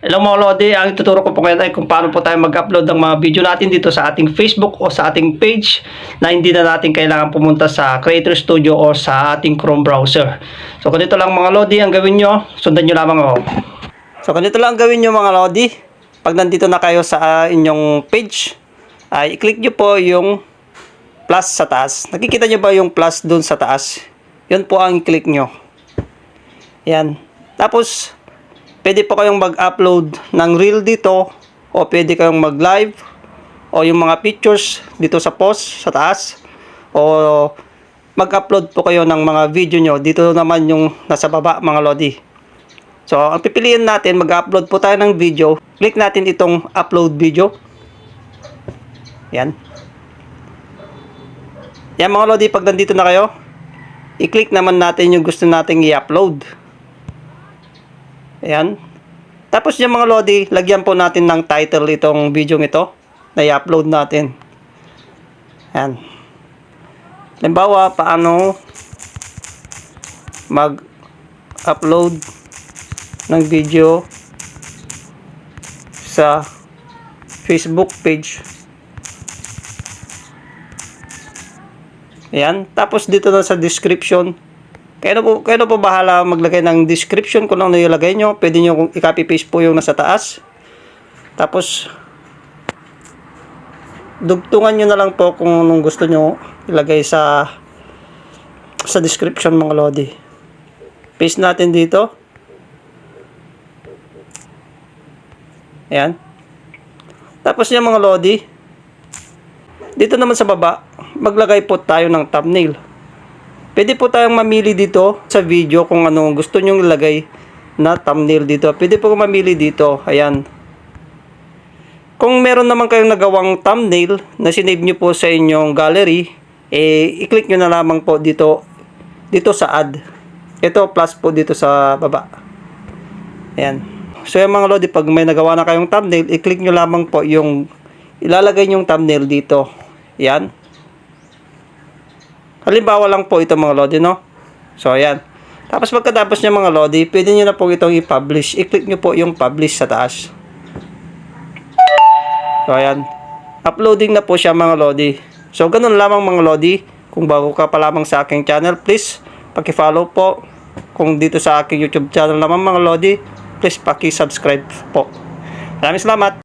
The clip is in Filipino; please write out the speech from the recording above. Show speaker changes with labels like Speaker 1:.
Speaker 1: Hello mga Lodi, ang ituturo ko po ngayon ay kung paano po tayo mag-upload ng mga video natin dito sa ating Facebook o sa ating page na hindi na natin kailangan pumunta sa Creator Studio o sa ating Chrome browser. So ganito lang mga Lodi, ang gawin nyo, sundan nyo lamang ako. So ganito lang ang gawin nyo mga Lodi, pag nandito na kayo sa ah, inyong page, ay i-click nyo po yung plus sa taas. Nakikita nyo ba yung plus dun sa taas? Yun po ang click nyo. Yan. Tapos, pwede po kayong mag-upload ng reel dito o pwede kayong mag-live o yung mga pictures dito sa post sa taas. O mag-upload po kayo ng mga video nyo. Dito naman yung nasa baba mga lodi. So ang pipiliin natin mag-upload po tayo ng video. Click natin itong upload video. Yan. Yan mga lodi pag nandito na kayo i-click naman natin yung gusto nating i-upload Ayan. Tapos yung mga Lodi, lagyan po natin ng title itong video ito na i-upload natin. Ayan. Halimbawa, paano mag-upload ng video sa Facebook page. Ayan. Tapos dito na sa description, kaya na po, kaya na po bahala maglagay ng description kung ano ilagay nyo. Pwede nyo i-copy paste po yung nasa taas. Tapos, dugtungan nyo na lang po kung anong gusto nyo ilagay sa sa description mga lodi. Paste natin dito. Ayan. Tapos yung mga lodi, dito naman sa baba, maglagay po tayo ng thumbnail. Pwede po tayong mamili dito sa video kung ano gusto nyong ilagay na thumbnail dito. Pwede po mamili dito. Ayan. Kung meron naman kayong nagawang thumbnail na sinave nyo po sa inyong gallery, eh, i-click nyo na lamang po dito, dito sa add. Ito plus po dito sa baba. Ayan. So yung mga lodi, pag may nagawa na kayong thumbnail, i-click nyo lamang po yung ilalagay nyong thumbnail dito. Ayan. Halimbawa lang po ito mga lodi, no? So, ayan. Tapos pagkatapos niya mga lodi, pwede nyo na po itong i-publish. I-click nyo po yung publish sa taas. So, ayan. Uploading na po siya mga lodi. So, ganun lamang mga lodi. Kung bago ka pa lamang sa aking channel, please, paki-follow po. Kung dito sa aking YouTube channel naman mga lodi, please paki-subscribe po. Maraming salamat.